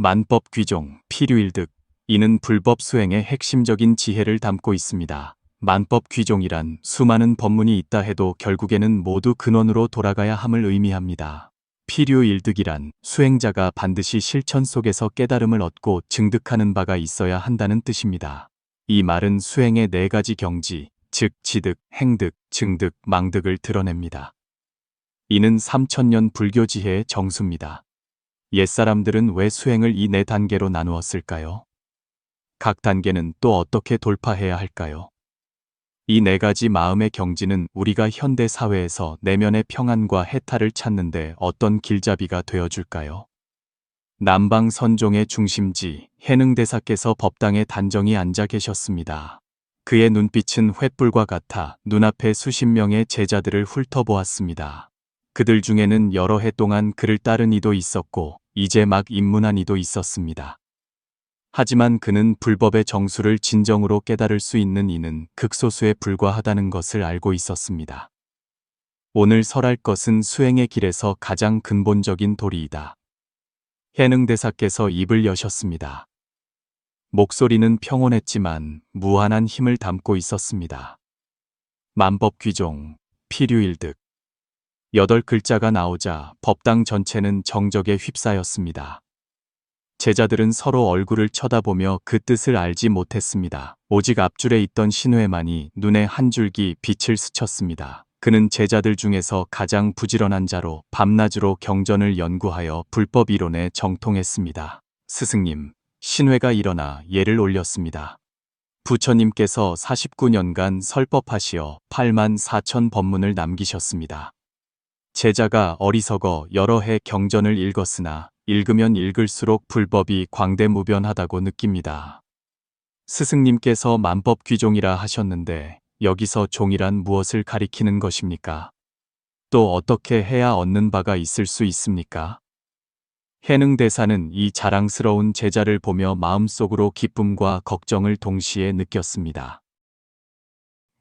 만법 귀종, 필유일득. 이는 불법 수행의 핵심적인 지혜를 담고 있습니다. 만법 귀종이란 수많은 법문이 있다 해도 결국에는 모두 근원으로 돌아가야 함을 의미합니다. 필요일득이란 수행자가 반드시 실천 속에서 깨달음을 얻고 증득하는 바가 있어야 한다는 뜻입니다. 이 말은 수행의 네 가지 경지, 즉 지득, 행득, 증득, 망득을 드러냅니다. 이는 3천년 불교 지혜의 정수입니다. 옛사람들은 왜 수행을 이 네 단계로 나누었을까요? 각 단계는 또 어떻게 돌파해야 할까요? 이 네 가지 마음의 경지는 우리가 현대 사회에서 내면의 평안과 해탈을 찾는데 어떤 길잡이가 되어줄까요? 남방 선종의 중심지 해능대사께서 법당에 단정히 앉아 계셨습니다. 그의 눈빛은 횃불과 같아 눈앞에 수십 명의 제자들을 훑어보았습니다. 그들 중에는 여러 해 동안 그를 따른 이도 있었고 이제 막 입문한 이도 있었습니다. 하지만 그는 불법의 정수를 진정으로 깨달을 수 있는 이는 극소수에 불과하다는 것을 알고 있었습니다. 오늘 설할 것은 수행의 길에서 가장 근본적인 도리이다. 해능대사께서 입을 여셨습니다. 목소리는 평온했지만 무한한 힘을 담고 있었습니다. 만법귀종, 필유일득. 여덟 글자가 나오자 법당 전체는 정적에 휩싸였습니다. 제자들은 서로 얼굴을 쳐다보며 그 뜻을 알지 못했습니다. 오직 앞줄에 있던 신우에만이 눈에 한 줄기 빛을 스쳤습니다. 그는 제자들 중에서 가장 부지런한 자로 밤낮으로 경전을 연구하여 불법 이론에 정통했습니다. 스승님, 신회가 일어나 예를 올렸습니다. 부처님께서 49년간 설법하시어 8만 4천 법문을 남기셨습니다. 제자가 어리석어 여러 해 경전을 읽었으나 읽으면 읽을수록 불법이 광대무변하다고 느낍니다. 스승님께서 만법 귀종이라 하셨는데 여기서 종이란 무엇을 가리키는 것입니까? 또 어떻게 해야 얻는 바가 있을 수 있습니까? 해능 대사는 이 자랑스러운 제자를 보며 마음속으로 기쁨과 걱정을 동시에 느꼈습니다.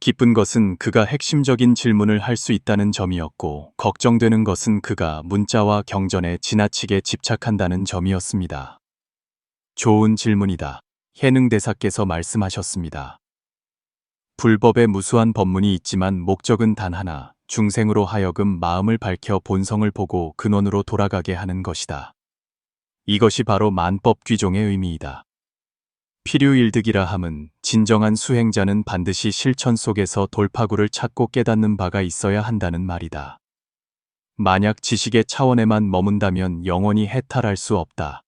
기쁜 것은 그가 핵심적인 질문을 할 수 있다는 점이었고, 걱정되는 것은 그가 문자와 경전에 지나치게 집착한다는 점이었습니다. 좋은 질문이다. 해능 대사께서 말씀하셨습니다. 불법에 무수한 법문이 있지만 목적은 단 하나, 중생으로 하여금 마음을 밝혀 본성을 보고 근원으로 돌아가게 하는 것이다. 이것이 바로 만법 귀종의 의미이다. 필요일득이라 함은 진정한 수행자는 반드시 실천 속에서 돌파구를 찾고 깨닫는 바가 있어야 한다는 말이다. 만약 지식의 차원에만 머문다면 영원히 해탈할 수 없다.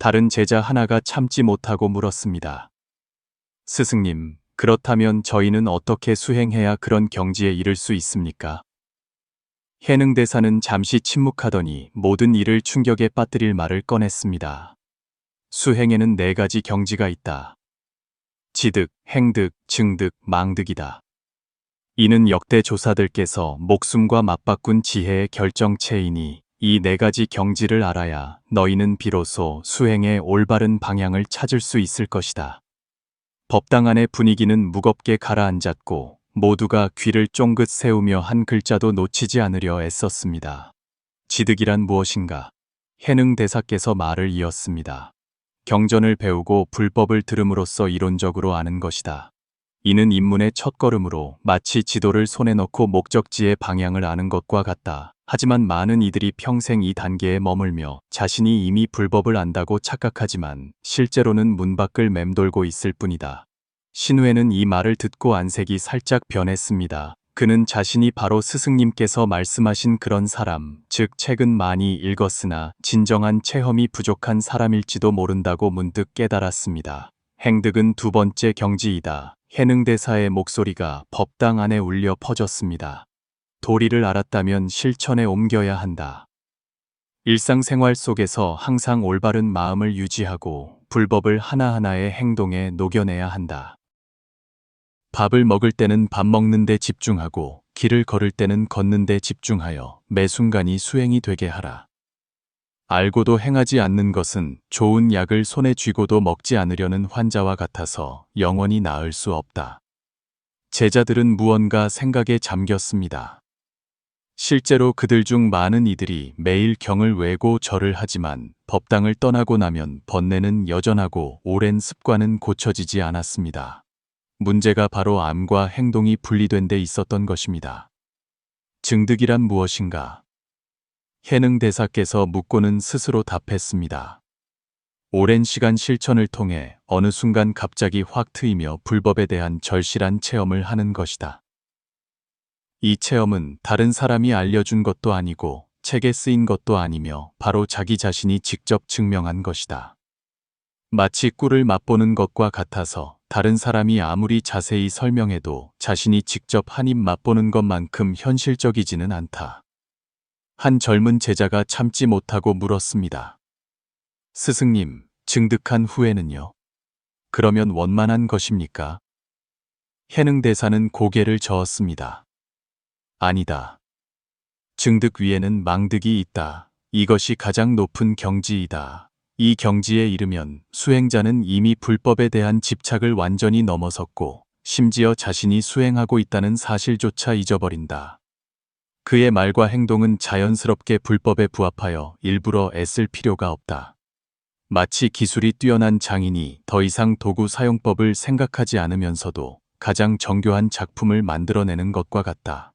다른 제자 하나가 참지 못하고 물었습니다. 스승님, 그렇다면 저희는 어떻게 수행해야 그런 경지에 이를 수 있습니까? 해능 대사는 잠시 침묵하더니 모든 일을 충격에 빠뜨릴 말을 꺼냈습니다. 수행에는 네 가지 경지가 있다. 지득, 행득, 증득, 망득이다. 이는 역대 조사들께서 목숨과 맞바꾼 지혜의 결정체이니 이 네 가지 경지를 알아야 너희는 비로소 수행의 올바른 방향을 찾을 수 있을 것이다. 법당 안의 분위기는 무겁게 가라앉았고 모두가 귀를 쫑긋 세우며 한 글자도 놓치지 않으려 애썼습니다. 지득이란 무엇인가? 해능 대사께서 말을 이었습니다. 경전을 배우고 불법을 들음으로써 이론적으로 아는 것이다. 이는 입문의 첫걸음으로 마치 지도를 손에 넣고 목적지의 방향을 아는 것과 같다. 하지만 많은 이들이 평생 이 단계에 머물며 자신이 이미 불법을 안다고 착각하지만 실제로는 문 밖을 맴돌고 있을 뿐이다. 신우에는 이 말을 듣고 안색이 살짝 변했습니다. 그는 자신이 바로 스승님께서 말씀하신 그런 사람, 즉 책은 많이 읽었으나 진정한 체험이 부족한 사람일지도 모른다고 문득 깨달았습니다. 행득은 두 번째 경지이다. 해능대사의 목소리가 법당 안에 울려 퍼졌습니다. 도리를 알았다면 실천에 옮겨야 한다. 일상생활 속에서 항상 올바른 마음을 유지하고 불법을 하나하나의 행동에 녹여내야 한다. 밥을 먹을 때는 밥 먹는 데 집중하고 길을 걸을 때는 걷는 데 집중하여 매 순간이 수행이 되게 하라. 알고도 행하지 않는 것은 좋은 약을 손에 쥐고도 먹지 않으려는 환자와 같아서 영원히 나을 수 없다. 제자들은 무언가 생각에 잠겼습니다. 실제로 그들 중 많은 이들이 매일 경을 외고 절을 하지만 법당을 떠나고 나면 번뇌는 여전하고 오랜 습관은 고쳐지지 않았습니다. 문제가 바로 암과 행동이 분리된 데 있었던 것입니다. 증득이란 무엇인가? 해능 대사께서 묻고는 스스로 답했습니다. 오랜 시간 실천을 통해 어느 순간 갑자기 확 트이며 불법에 대한 절실한 체험을 하는 것이다. 이 체험은 다른 사람이 알려준 것도 아니고 책에 쓰인 것도 아니며 바로 자기 자신이 직접 증명한 것이다. 마치 꿀을 맛보는 것과 같아서 다른 사람이 아무리 자세히 설명해도 자신이 직접 한 입 맛보는 것만큼 현실적이지는 않다. 한 젊은 제자가 참지 못하고 물었습니다. 스승님, 증득한 후에는요? 그러면 원만한 것입니까? 해능 대사는 고개를 저었습니다. 아니다. 증득 위에는 망득이 있다. 이것이 가장 높은 경지이다. 이 경지에 이르면 수행자는 이미 불법에 대한 집착을 완전히 넘어섰고 심지어 자신이 수행하고 있다는 사실조차 잊어버린다. 그의 말과 행동은 자연스럽게 불법에 부합하여 일부러 애쓸 필요가 없다. 마치 기술이 뛰어난 장인이 더 이상 도구 사용법을 생각하지 않으면서도 가장 정교한 작품을 만들어내는 것과 같다.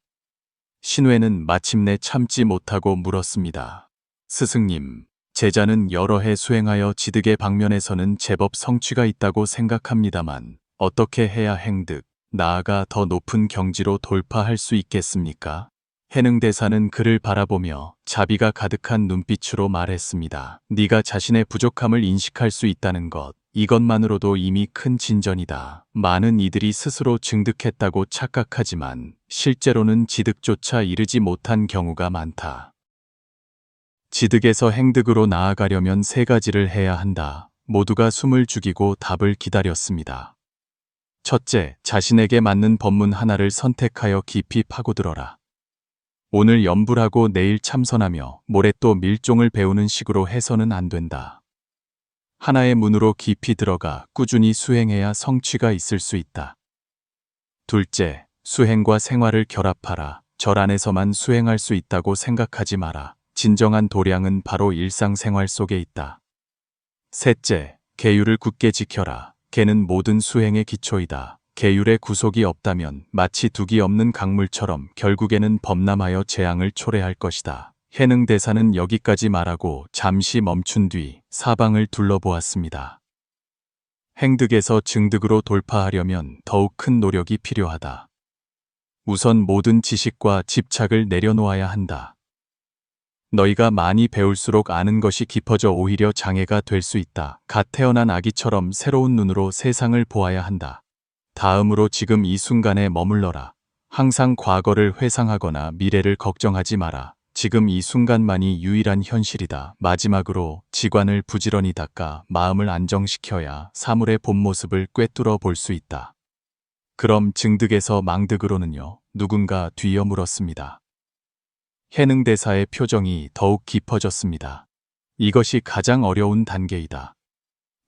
신우에는 마침내 참지 못하고 물었습니다. 스승님, 제자는 여러 해 수행하여 지득의 방면에서는 제법 성취가 있다고 생각합니다만 어떻게 해야 행득, 나아가 더 높은 경지로 돌파할 수 있겠습니까? 해능 대사는 그를 바라보며 자비가 가득한 눈빛으로 말했습니다. 네가 자신의 부족함을 인식할 수 있다는 것, 이것만으로도 이미 큰 진전이다. 많은 이들이 스스로 증득했다고 착각하지만 실제로는 지득조차 이르지 못한 경우가 많다. 지득에서 행득으로 나아가려면 세 가지를 해야 한다. 모두가 숨을 죽이고 답을 기다렸습니다. 첫째, 자신에게 맞는 법문 하나를 선택하여 깊이 파고들어라. 오늘 염불하고 내일 참선하며 모레 또 밀종을 배우는 식으로 해서는 안 된다. 하나의 문으로 깊이 들어가 꾸준히 수행해야 성취가 있을 수 있다. 둘째, 수행과 생활을 결합하라. 절 안에서만 수행할 수 있다고 생각하지 마라. 진정한 도량은 바로 일상생활 속에 있다. 셋째, 계율을 굳게 지켜라. 개는 모든 수행의 기초이다. 계율의 구속이 없다면 마치 둑이 없는 강물처럼 결국에는 범람하여 재앙을 초래할 것이다. 해능 대사는 여기까지 말하고 잠시 멈춘 뒤 사방을 둘러보았습니다. 행득에서 증득으로 돌파하려면 더욱 큰 노력이 필요하다. 우선 모든 지식과 집착을 내려놓아야 한다. 너희가 많이 배울수록 아는 것이 깊어져 오히려 장애가 될 수 있다. 갓 태어난 아기처럼 새로운 눈으로 세상을 보아야 한다. 다음으로 지금 이 순간에 머물러라. 항상 과거를 회상하거나 미래를 걱정하지 마라. 지금 이 순간만이 유일한 현실이다. 마지막으로 지관을 부지런히 닦아 마음을 안정시켜야 사물의 본 모습을 꿰뚫어 볼 수 있다. 그럼 증득에서 망득으로는요, 누군가 뒤어 물었습니다. 해능 대사의 표정이 더욱 깊어졌습니다. 이것이 가장 어려운 단계이다.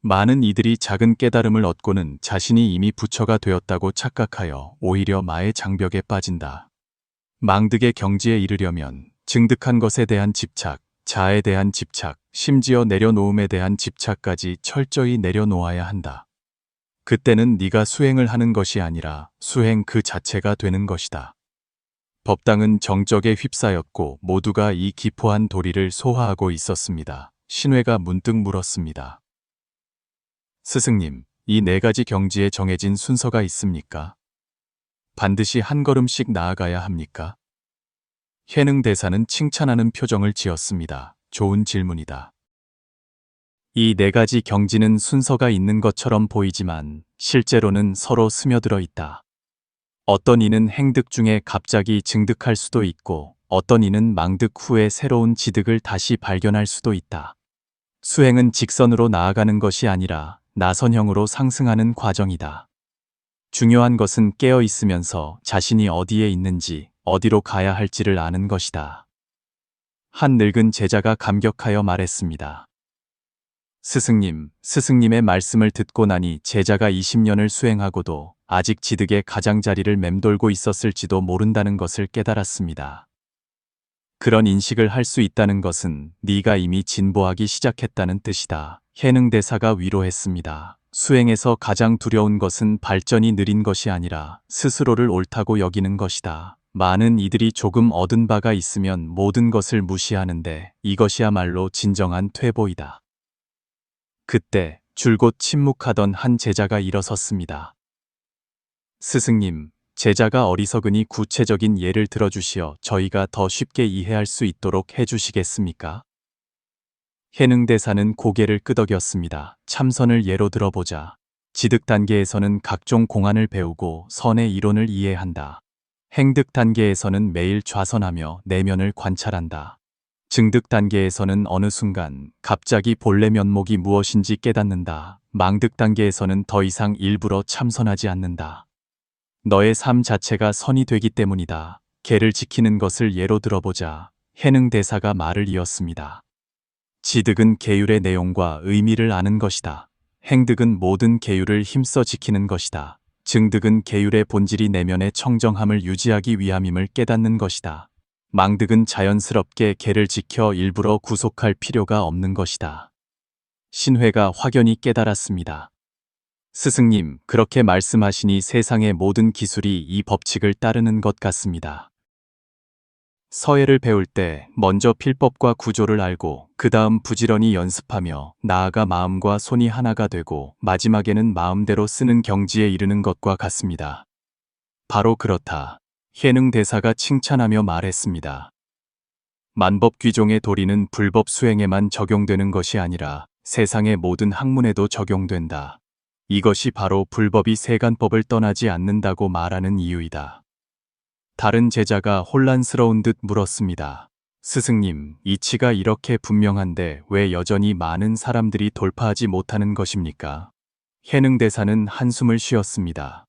많은 이들이 작은 깨달음을 얻고는 자신이 이미 부처가 되었다고 착각하여 오히려 마의 장벽에 빠진다. 망득의 경지에 이르려면 증득한 것에 대한 집착, 자에 대한 집착, 심지어 내려놓음에 대한 집착까지 철저히 내려놓아야 한다. 그때는 네가 수행을 하는 것이 아니라 수행 그 자체가 되는 것이다. 법당은 정적에 휩싸였고 모두가 이 기포한 도리를 소화하고 있었습니다. 신회가 문득 물었습니다. 스승님, 이 네 가지 경지에 정해진 순서가 있습니까? 반드시 한 걸음씩 나아가야 합니까? 해능 대사는 칭찬하는 표정을 지었습니다. 좋은 질문이다. 이 네 가지 경지는 순서가 있는 것처럼 보이지만 실제로는 서로 스며들어 있다. 어떤 이는 행득 중에 갑자기 증득할 수도 있고 어떤 이는 망득 후에 새로운 지득을 다시 발견할 수도 있다. 수행은 직선으로 나아가는 것이 아니라 나선형으로 상승하는 과정이다. 중요한 것은 깨어 있으면서 자신이 어디에 있는지 어디로 가야 할지를 아는 것이다. 한 늙은 제자가 감격하여 말했습니다. 스승님, 스승님의 말씀을 듣고 나니 제자가 20년을 수행하고도 아직 지득의 가장자리를 맴돌고 있었을지도 모른다는 것을 깨달았습니다. 그런 인식을 할 수 있다는 것은 네가 이미 진보하기 시작했다는 뜻이다. 해능 대사가 위로했습니다. 수행에서 가장 두려운 것은 발전이 느린 것이 아니라 스스로를 옳다고 여기는 것이다. 많은 이들이 조금 얻은 바가 있으면 모든 것을 무시하는데 이것이야말로 진정한 퇴보이다. 그때 줄곧 침묵하던 한 제자가 일어섰습니다. 스승님, 제자가 어리석으니 구체적인 예를 들어주시어 저희가 더 쉽게 이해할 수 있도록 해주시겠습니까? 해능대사는 고개를 끄덕였습니다. 참선을 예로 들어보자. 지득 단계에서는 각종 공안을 배우고 선의 이론을 이해한다. 행득 단계에서는 매일 좌선하며 내면을 관찰한다. 증득 단계에서는 어느 순간 갑자기 본래 면목이 무엇인지 깨닫는다. 망득 단계에서는 더 이상 일부러 참선하지 않는다. 너의 삶 자체가 선이 되기 때문이다. 개를 지키는 것을 예로 들어보자. 해능 대사가 말을 이었습니다. 지득은 계율의 내용과 의미를 아는 것이다. 행득은 모든 계율을 힘써 지키는 것이다. 증득은 계율의 본질이 내면의 청정함을 유지하기 위함임을 깨닫는 것이다. 망득은 자연스럽게 개를 지켜 일부러 구속할 필요가 없는 것이다. 신회가 확연히 깨달았습니다. 스승님, 그렇게 말씀하시니 세상의 모든 기술이 이 법칙을 따르는 것 같습니다. 서예를 배울 때 먼저 필법과 구조를 알고 그 다음 부지런히 연습하며 나아가 마음과 손이 하나가 되고 마지막에는 마음대로 쓰는 경지에 이르는 것과 같습니다. 바로 그렇다. 해능 대사가 칭찬하며 말했습니다. 만법 귀종의 도리는 불법 수행에만 적용되는 것이 아니라 세상의 모든 학문에도 적용된다. 이것이 바로 불법이 세간법을 떠나지 않는다고 말하는 이유이다. 다른 제자가 혼란스러운 듯 물었습니다. 스승님, 이치가 이렇게 분명한데 왜 여전히 많은 사람들이 돌파하지 못하는 것입니까? 해능 대사는 한숨을 쉬었습니다.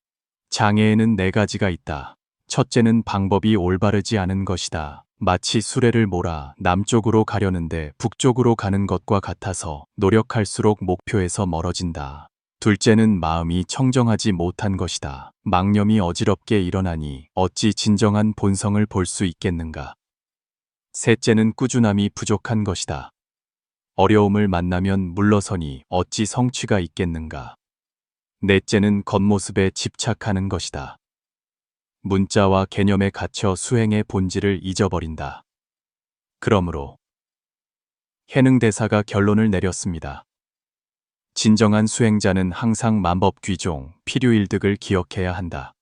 장애에는 네 가지가 있다. 첫째는 방법이 올바르지 않은 것이다. 마치 수레를 몰아 남쪽으로 가려는데 북쪽으로 가는 것과 같아서 노력할수록 목표에서 멀어진다. 둘째는 마음이 청정하지 못한 것이다. 망념이 어지럽게 일어나니 어찌 진정한 본성을 볼 수 있겠는가. 셋째는 꾸준함이 부족한 것이다. 어려움을 만나면 물러서니 어찌 성취가 있겠는가. 넷째는 겉모습에 집착하는 것이다. 문자와 개념에 갇혀 수행의 본질을 잊어버린다. 그러므로 해능 대사가 결론을 내렸습니다. 진정한 수행자는 항상 만법 귀종, 필요일득을 기억해야 한다.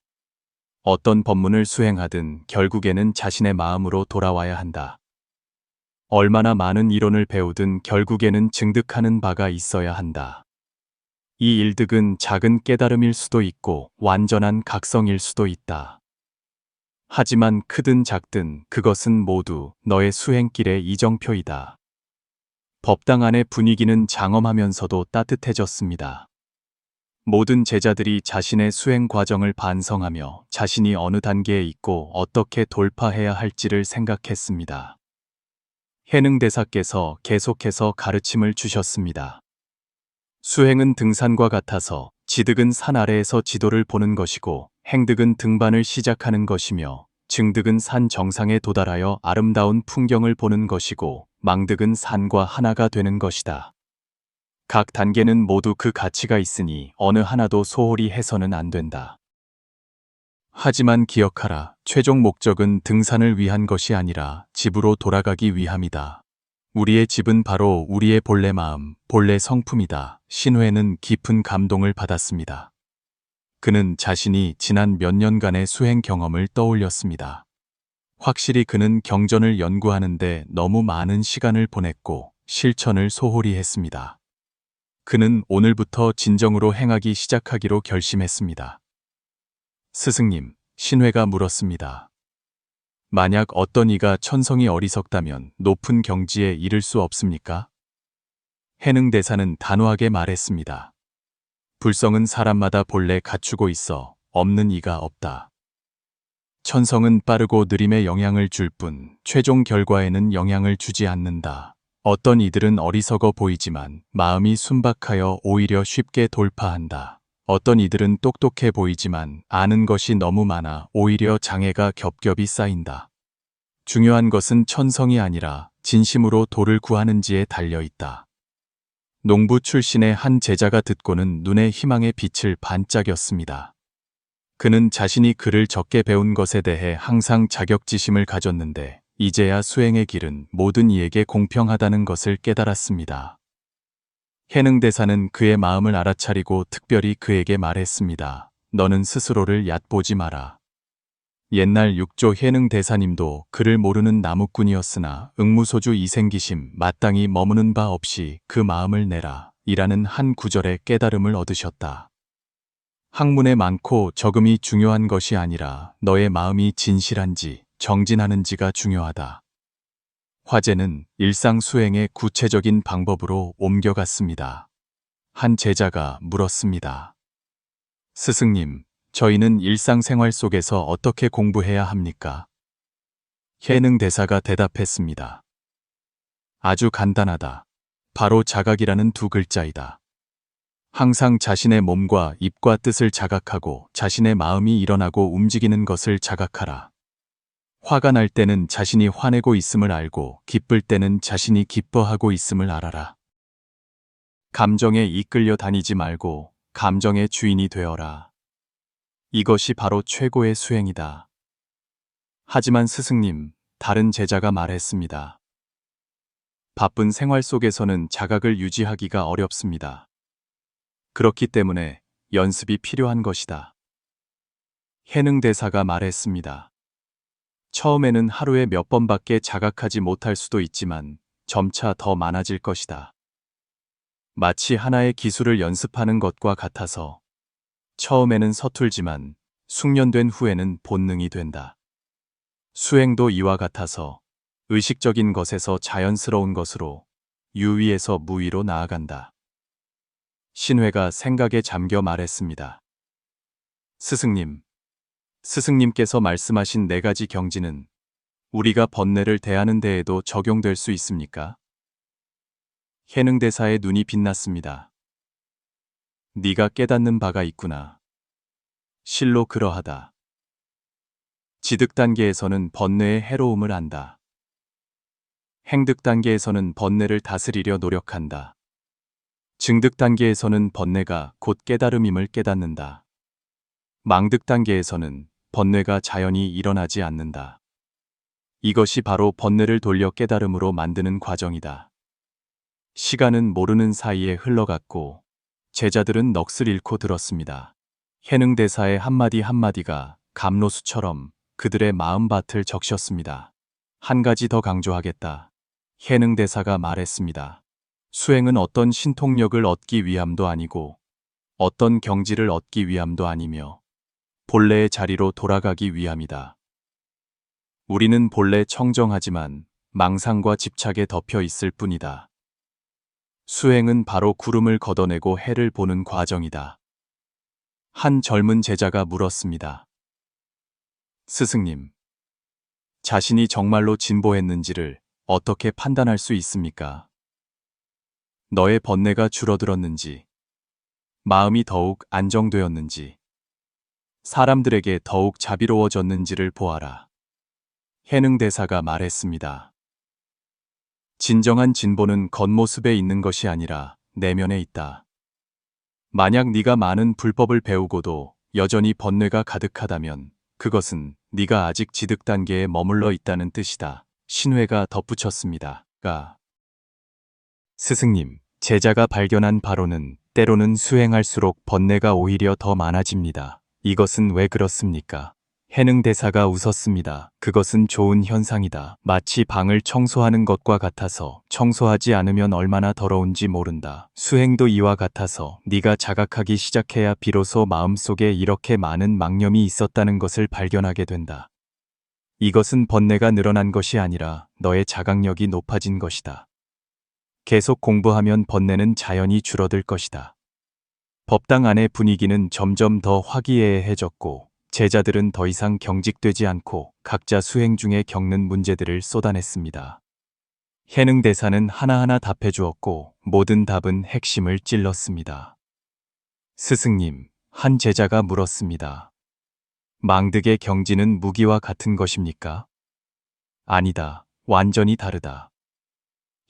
어떤 법문을 수행하든 결국에는 자신의 마음으로 돌아와야 한다. 얼마나 많은 이론을 배우든 결국에는 증득하는 바가 있어야 한다. 이 일득은 작은 깨달음일 수도 있고 완전한 각성일 수도 있다. 하지만 크든 작든 그것은 모두 너의 수행길의 이정표이다. 법당 안의 분위기는 장엄하면서도 따뜻해졌습니다. 모든 제자들이 자신의 수행 과정을 반성하며 자신이 어느 단계에 있고 어떻게 돌파해야 할지를 생각했습니다. 해능대사께서 계속해서 가르침을 주셨습니다. 수행은 등산과 같아서 지득은 산 아래에서 지도를 보는 것이고 행득은 등반을 시작하는 것이며 증득은 산 정상에 도달하여 아름다운 풍경을 보는 것이고 망득은 산과 하나가 되는 것이다. 각 단계는 모두 그 가치가 있으니 어느 하나도 소홀히 해서는 안 된다. 하지만 기억하라. 최종 목적은 등산을 위한 것이 아니라 집으로 돌아가기 위함이다. 우리의 집은 바로 우리의 본래 마음, 본래 성품이다. 신회는 깊은 감동을 받았습니다. 그는 자신이 지난 몇 년간의 수행 경험을 떠올렸습니다. 확실히 그는 경전을 연구하는데 너무 많은 시간을 보냈고 실천을 소홀히 했습니다. 그는 오늘부터 진정으로 행하기 시작하기로 결심했습니다. 스승님, 신회가 물었습니다. 만약 어떤 이가 천성이 어리석다면 높은 경지에 이를 수 없습니까? 해능 대사는 단호하게 말했습니다. 불성은 사람마다 본래 갖추고 있어 없는 이가 없다. 천성은 빠르고 느림에 영향을 줄 뿐 최종 결과에는 영향을 주지 않는다. 어떤 이들은 어리석어 보이지만 마음이 순박하여 오히려 쉽게 돌파한다. 어떤 이들은 똑똑해 보이지만 아는 것이 너무 많아 오히려 장애가 겹겹이 쌓인다. 중요한 것은 천성이 아니라 진심으로 도를 구하는지에 달려 있다. 농부 출신의 한 제자가 듣고는 눈에 희망의 빛을 반짝였습니다. 그는 자신이 글을 적게 배운 것에 대해 항상 자격지심을 가졌는데 이제야 수행의 길은 모든 이에게 공평하다는 것을 깨달았습니다. 해능 대사는 그의 마음을 알아차리고 특별히 그에게 말했습니다. 너는 스스로를 얕보지 마라. 옛날 육조 해능 대사님도 그를 모르는 나무꾼이었으나 응무소주 이생기심 마땅히 머무는 바 없이 그 마음을 내라 이라는 한 구절의 깨달음을 얻으셨다. 학문에 많고 적음이 중요한 것이 아니라 너의 마음이 진실한지 정진하는지가 중요하다. 화제는 일상 수행의 구체적인 방법으로 옮겨갔습니다. 한 제자가 물었습니다. 스승님, 저희는 일상생활 속에서 어떻게 공부해야 합니까? 해능 대사가 대답했습니다. 아주 간단하다. 바로 자각이라는 두 글자이다. 항상 자신의 몸과 입과 뜻을 자각하고 자신의 마음이 일어나고 움직이는 것을 자각하라. 화가 날 때는 자신이 화내고 있음을 알고 기쁠 때는 자신이 기뻐하고 있음을 알아라. 감정에 이끌려 다니지 말고 감정의 주인이 되어라. 이것이 바로 최고의 수행이다. 하지만 스승님, 다른 제자가 말했습니다. 바쁜 생활 속에서는 자각을 유지하기가 어렵습니다. 그렇기 때문에 연습이 필요한 것이다. 해능 대사가 말했습니다. 처음에는 하루에 몇 번밖에 자각하지 못할 수도 있지만 점차 더 많아질 것이다. 마치 하나의 기술을 연습하는 것과 같아서 처음에는 서툴지만 숙련된 후에는 본능이 된다. 수행도 이와 같아서 의식적인 것에서 자연스러운 것으로 유위에서 무위로 나아간다. 신회가 생각에 잠겨 말했습니다. 스승님, 스승님께서 말씀하신 네 가지 경지는 우리가 번뇌를 대하는 데에도 적용될 수 있습니까? 해능대사의 눈이 빛났습니다. 네가 깨닫는 바가 있구나. 실로 그러하다. 지득 단계에서는 번뇌의 해로움을 안다. 행득 단계에서는 번뇌를 다스리려 노력한다. 증득 단계에서는 번뇌가 곧 깨달음임을 깨닫는다. 망득 단계에서는 번뇌가 자연히 일어나지 않는다. 이것이 바로 번뇌를 돌려 깨달음으로 만드는 과정이다. 시간은 모르는 사이에 흘러갔고 제자들은 넋을 잃고 들었습니다. 해능대사의 한마디 한마디가 감로수처럼 그들의 마음밭을 적셨습니다. 한 가지 더 강조하겠다. 해능대사가 말했습니다. 수행은 어떤 신통력을 얻기 위함도 아니고 어떤 경지를 얻기 위함도 아니며 본래의 자리로 돌아가기 위함이다. 우리는 본래 청정하지만 망상과 집착에 덮여 있을 뿐이다. 수행은 바로 구름을 걷어내고 해를 보는 과정이다. 한 젊은 제자가 물었습니다. 스승님, 자신이 정말로 진보했는지를 어떻게 판단할 수 있습니까? 너의 번뇌가 줄어들었는지, 마음이 더욱 안정되었는지, 사람들에게 더욱 자비로워졌는지를 보아라. 해능 대사가 말했습니다. 진정한 진보는 겉모습에 있는 것이 아니라 내면에 있다. 만약 네가 많은 불법을 배우고도 여전히 번뇌가 가득하다면 그것은 네가 아직 지득 단계에 머물러 있다는 뜻이다. 신회가 덧붙였습니다. 가 스승님, 제자가 발견한 바로는 때로는 수행할수록 번뇌가 오히려 더 많아집니다. 이것은 왜 그렇습니까? 해능 대사가 웃었습니다. 그것은 좋은 현상이다. 마치 방을 청소하는 것과 같아서 청소하지 않으면 얼마나 더러운지 모른다. 수행도 이와 같아서 네가 자각하기 시작해야 비로소 마음속에 이렇게 많은 망념이 있었다는 것을 발견하게 된다. 이것은 번뇌가 늘어난 것이 아니라 너의 자각력이 높아진 것이다. 계속 공부하면 번뇌는 자연히 줄어들 것이다. 법당 안의 분위기는 점점 더 화기애애해졌고 제자들은 더 이상 경직되지 않고 각자 수행 중에 겪는 문제들을 쏟아냈습니다. 해능 대사는 하나하나 답해 주었고 모든 답은 핵심을 찔렀습니다. 스승님, 한 제자가 물었습니다. 망득의 경지는 무기와 같은 것입니까? 아니다. 완전히 다르다.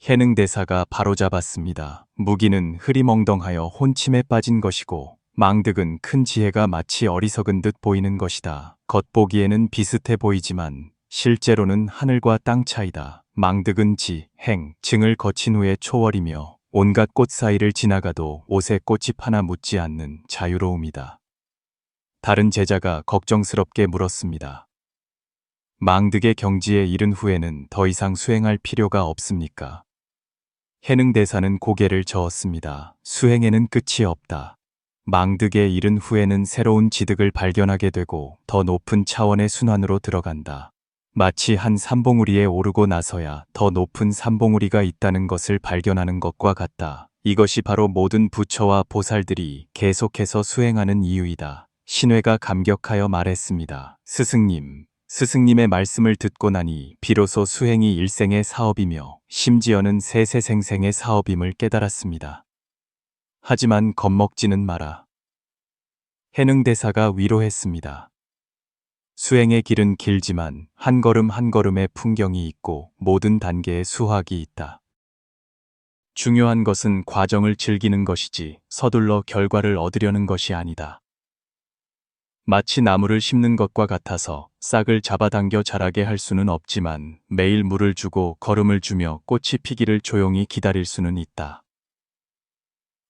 해능 대사가 바로잡았습니다. 무기는 흐리멍덩하여 혼침에 빠진 것이고 망득은 큰 지혜가 마치 어리석은 듯 보이는 것이다. 겉보기에는 비슷해 보이지만 실제로는 하늘과 땅 차이다. 망득은 지, 행, 증을 거친 후에 초월이며 온갖 꽃 사이를 지나가도 옷에 꽃이 하나 묻지 않는 자유로움이다. 다른 제자가 걱정스럽게 물었습니다. 망득의 경지에 이른 후에는 더 이상 수행할 필요가 없습니까? 해능 대사는 고개를 저었습니다. 수행에는 끝이 없다. 망득에 이른 후에는 새로운 지득을 발견하게 되고 더 높은 차원의 순환으로 들어간다. 마치 한 삼봉우리에 오르고 나서야 더 높은 삼봉우리가 있다는 것을 발견하는 것과 같다. 이것이 바로 모든 부처와 보살들이 계속해서 수행하는 이유이다. 신회가 감격하여 말했습니다. 스승님, 스승님의 말씀을 듣고 나니 비로소 수행이 일생의 사업이며 심지어는 세세생생의 사업임을 깨달았습니다. 하지만 겁먹지는 마라. 해능대사가 위로했습니다. 수행의 길은 길지만 한 걸음 한 걸음의 풍경이 있고 모든 단계에 수학이 있다. 중요한 것은 과정을 즐기는 것이지 서둘러 결과를 얻으려는 것이 아니다. 마치 나무를 심는 것과 같아서 싹을 잡아당겨 자라게 할 수는 없지만 매일 물을 주고 걸음을 주며 꽃이 피기를 조용히 기다릴 수는 있다.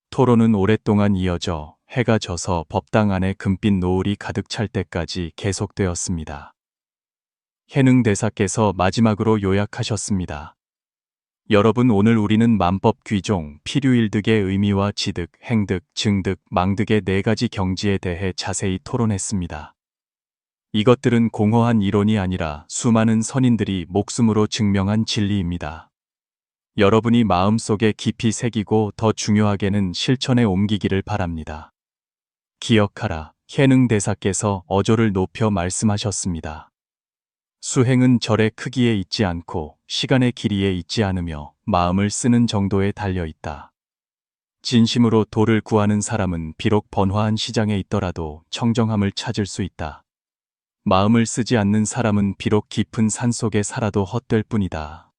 토론은 오랫동안 이어져 해가 져서 법당 안에 금빛 노을이 가득 찰 때까지 계속되었습니다. 해능 대사께서 마지막으로 요약하셨습니다. 여러분 오늘 우리는 만법 귀종, 필유일득의 의미와 지득, 행득, 증득, 망득의 네 가지 경지에 대해 자세히 토론했습니다. 이것들은 공허한 이론이 아니라 수많은 선인들이 목숨으로 증명한 진리입니다. 여러분이 마음속에 깊이 새기고 더 중요하게는 실천에 옮기기를 바랍니다. 기억하라, 해능 대사께서 어조를 높여 말씀하셨습니다. 수행은 절의 크기에 있지 않고 시간의 길이에 있지 않으며 마음을 쓰는 정도에 달려 있다. 진심으로 도를 구하는 사람은 비록 번화한 시장에 있더라도 청정함을 찾을 수 있다. 마음을 쓰지 않는 사람은 비록 깊은 산 속에 살아도 헛될 뿐이다.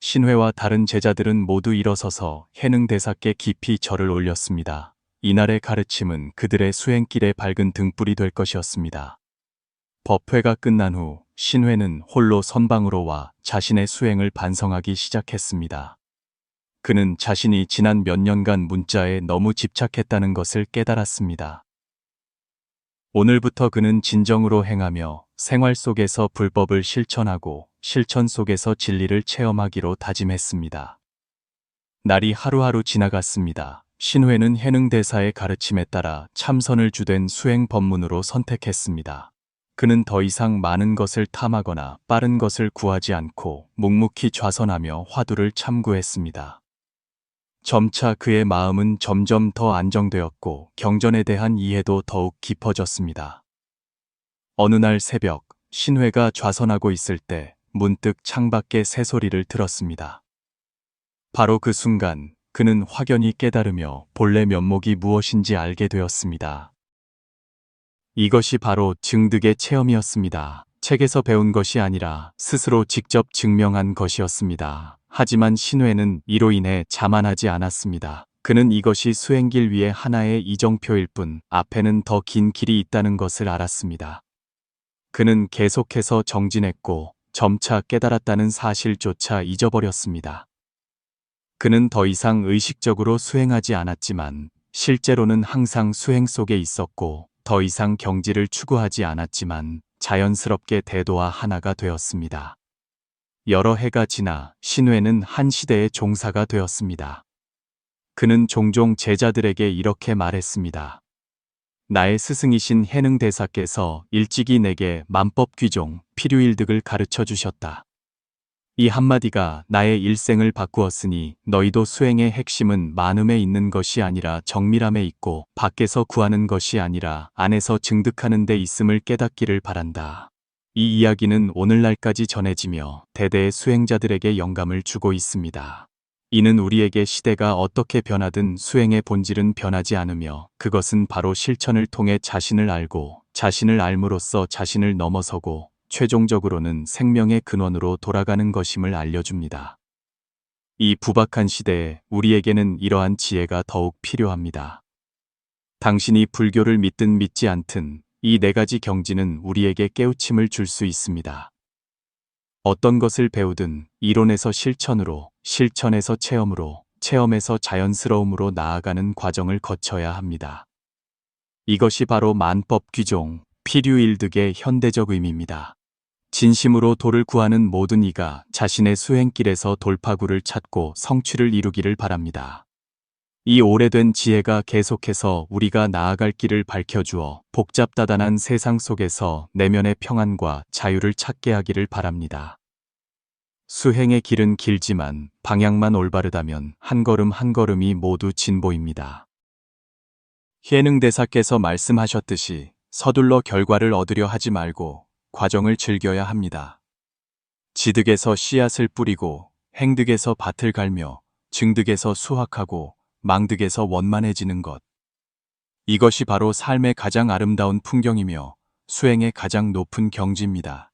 신회와 다른 제자들은 모두 일어서서 해능 대사께 깊이 절을 올렸습니다. 이날의 가르침은 그들의 수행길의 밝은 등불이 될 것이었습니다. 법회가 끝난 후 신회는 홀로 선방으로 와 자신의 수행을 반성하기 시작했습니다. 그는 자신이 지난 몇 년간 문자에 너무 집착했다는 것을 깨달았습니다. 오늘부터 그는 진정으로 행하며 생활 속에서 불법을 실천하고 실천 속에서 진리를 체험하기로 다짐했습니다. 날이 하루하루 지나갔습니다. 신회는 해능대사의 가르침에 따라 참선을 주된 수행 법문으로 선택했습니다. 그는 더 이상 많은 것을 탐하거나 빠른 것을 구하지 않고 묵묵히 좌선하며 화두를 참구했습니다. 점차 그의 마음은 점점 더 안정되었고 경전에 대한 이해도 더욱 깊어졌습니다. 어느 날 새벽 신회가 좌선하고 있을 때 문득 창밖에 새소리를 들었습니다. 바로 그 순간 그는 확연히 깨달으며 본래 면목이 무엇인지 알게 되었습니다. 이것이 바로 증득의 체험이었습니다. 책에서 배운 것이 아니라 스스로 직접 증명한 것이었습니다. 하지만 신회는 이로 인해 자만하지 않았습니다. 그는 이것이 수행길 위에 하나의 이정표일 뿐 앞에는 더 긴 길이 있다는 것을 알았습니다. 그는 계속해서 정진했고 점차 깨달았다는 사실조차 잊어버렸습니다. 그는 더 이상 의식적으로 수행하지 않았지만 실제로는 항상 수행 속에 있었고 더 이상 경지를 추구하지 않았지만 자연스럽게 대도와 하나가 되었습니다. 여러 해가 지나 신회는 한 시대의 종사가 되었습니다. 그는 종종 제자들에게 이렇게 말했습니다. 나의 스승이신 해능 대사께서 일찍이 내게 만법 귀종, 필유일득을 가르쳐 주셨다. 이 한마디가 나의 일생을 바꾸었으니 너희도 수행의 핵심은 많음에 있는 것이 아니라 정밀함에 있고 밖에서 구하는 것이 아니라 안에서 증득하는 데 있음을 깨닫기를 바란다. 이 이야기는 오늘날까지 전해지며 대대의 수행자들에게 영감을 주고 있습니다. 이는 우리에게 시대가 어떻게 변하든 수행의 본질은 변하지 않으며 그것은 바로 실천을 통해 자신을 알고 자신을 알므로써 자신을 넘어서고 최종적으로는 생명의 근원으로 돌아가는 것임을 알려줍니다. 이 부박한 시대에 우리에게는 이러한 지혜가 더욱 필요합니다. 당신이 불교를 믿든 믿지 않든 이 네 가지 경지는 우리에게 깨우침을 줄 수 있습니다. 어떤 것을 배우든 이론에서 실천으로, 실천에서 체험으로, 체험에서 자연스러움으로 나아가는 과정을 거쳐야 합니다. 이것이 바로 만법 귀종, 필유일득의 현대적 의미입니다. 진심으로 도를 구하는 모든 이가 자신의 수행길에서 돌파구를 찾고 성취를 이루기를 바랍니다. 이 오래된 지혜가 계속해서 우리가 나아갈 길을 밝혀주어 복잡다단한 세상 속에서 내면의 평안과 자유를 찾게 하기를 바랍니다. 수행의 길은 길지만 방향만 올바르다면 한 걸음 한 걸음이 모두 진보입니다. 예능대사께서 말씀하셨듯이 서둘러 결과를 얻으려 하지 말고 과정을 즐겨야 합니다. 지득에서 씨앗을 뿌리고 행득에서 밭을 갈며 증득에서 수확하고 망득에서 원만해지는 것. 이것이 바로 삶의 가장 아름다운 풍경이며 수행의 가장 높은 경지입니다.